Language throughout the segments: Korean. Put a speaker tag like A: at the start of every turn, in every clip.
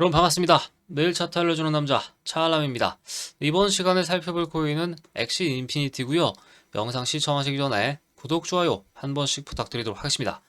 A: 여러분 반갑습니다. 매일 차트 알려주는 남자 차알람입니다. 이번 시간에 살펴볼 코인은 엑시 인피니티고요. 영상 시청하시기 전에 구독, 좋아요 한 번씩 부탁드리도록 하겠습니다.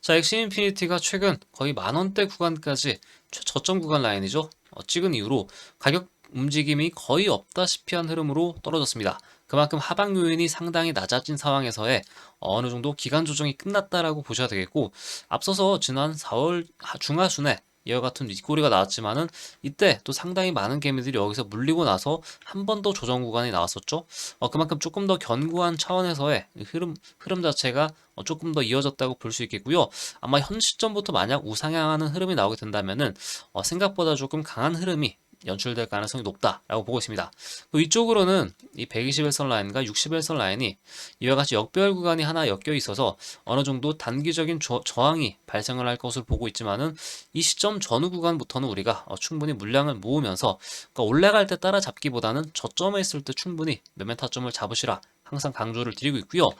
A: 자, 엑시 인피니티가 최근 거의 만원대 구간까지 최저점 구간 라인이죠. 어, 찍은 이후로 가격 움직임이 거의 없다시피 한 흐름으로 떨어졌습니다. 그만큼 하방 요인이 상당히 낮아진 상황에서의 어느 정도 기간 조정이 끝났다라고 보셔야 되겠고 앞서서 지난 4월 하- 중하순에 이와 같은 윗꼬리가 나왔지만은 이때 또 상당히 많은 개미들이 여기서 물리고 나서 한 번 더 조정 구간이 나왔었죠. 어, 그만큼 조금 더 견고한 차원에서의 이 흐름 흐름 자체가 어, 조금 더 이어졌다고 볼 수 있겠고요. 아마 현 시점부터 만약 우상향하는 흐름이 나오게 된다면은 어, 생각보다 조금 강한 흐름이 연출될 가능성이 높다라고 보고 있습니다. 그 위쪽으로는 이 121선 라인과 61선 라인이 이와 같이 역별 구간이 하나 엮여 있어서 어느 정도 단기적인 저, 저항이 발생을 할 것으로 보고 있지만은 이 시점 전후 구간부터는 우리가 어, 충분히 물량을 모으면서 그러니까 올라갈 때 따라 잡기보다는 저점에 있을 때 충분히 매매 타점을 잡으시라 항상 강조를 드리고 있고요.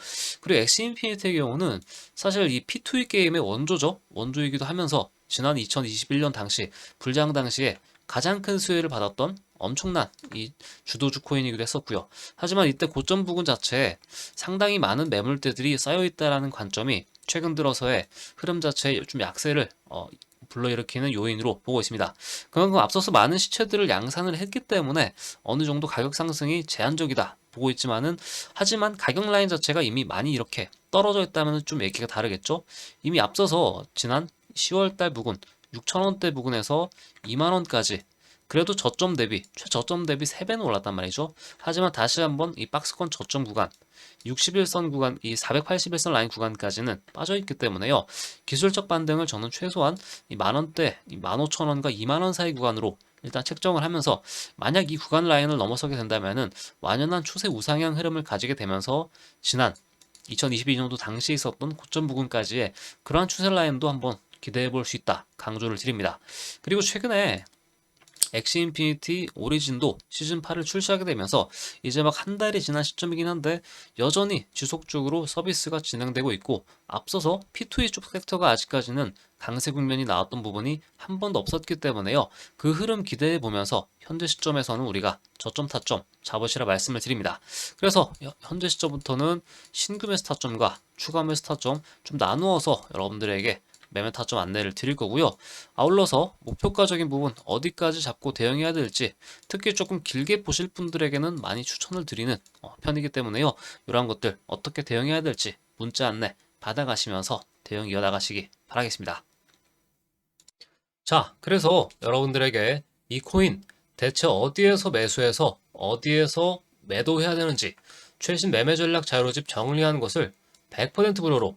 A: 그리고 엑스인피니티의 경우는 사실 이 P2E 게임의 원조죠. 원조이기도 하면서 지난 2021년 당시 불장 당시에 가장 큰 수혜를 받았던 엄청난 이 주도주 코인이기도 했었고요. 하지만 이때 고점 부근 자체에 상당히 많은 매물대들이 쌓여 있다라는 관점이 최근 들어서의 흐름 자체에 좀 약세를 어, 불러일으키는 요인으로 보고 있습니다. 그만큼 앞서서 많은 시체들을 양산을 했기 때문에 어느 정도 가격 상승이 제한적이다 보고 있지만은 하지만 가격 라인 자체가 이미 많이 이렇게 떨어져 있다면 좀 얘기가 다르겠죠. 이미 앞서서 지난 10월달 부근 6천원대 부근에서 2만원까지 그래도 저점 대비 최저점 대비 3배는 올랐단 말이죠. 하지만 다시 한번 이 박스권 저점 구간 61선 구간 이 481선 라인 구간까지는 빠져 있기 때문에요. 기술적 반등을 저는 최소한 이 만원대 이 15,000원과 2만원 사이 구간으로 일단 책정을 하면서 만약 이 구간 라인을 넘어서게 된다면은 완연한 추세 우상향 흐름을 가지게 되면서 지난 2022년도 당시에 있었던 고점 부근까지의 그러한 추세 라인도 한번 기대해 볼 수 있다 강조를 드립니다. 그리고 최근에 엑시 인피니티 오리진도 시즌 8을 출시하게 되면서 이제 막 한 달이 지난 시점이긴 한데 여전히 지속적으로 서비스가 진행되고 있고 앞서서 P2E 쪽 섹터가 아직까지는 강세 국면이 나왔던 부분이 한 번도 없었기 때문에요. 그 흐름 기대해 보면서 현재 시점에서는 우리가 저점 타점 잡으시라 말씀을 드립니다. 그래서 여- 현재 시점부터는 신규 매수 타점과 추가 매수 타점 좀 나누어서 여러분들에게 매매 타점 안내를 드릴 거고요. 아울러서 목표가적인 부분 어디까지 잡고 대응해야 될지 특히 조금 길게 보실 분들에게는 많이 추천을 드리는 어, 편이기 때문에요. 이러한 것들 어떻게 대응해야 될지 문자 안내 받아가시면서 대응 이어나가시기 바라겠습니다. 자, 그래서 여러분들에게 이 코인 대체 어디에서 매수해서 어디에서 매도해야 되는지 최신 매매 전략 자료집 정리한 것을 100% 무료로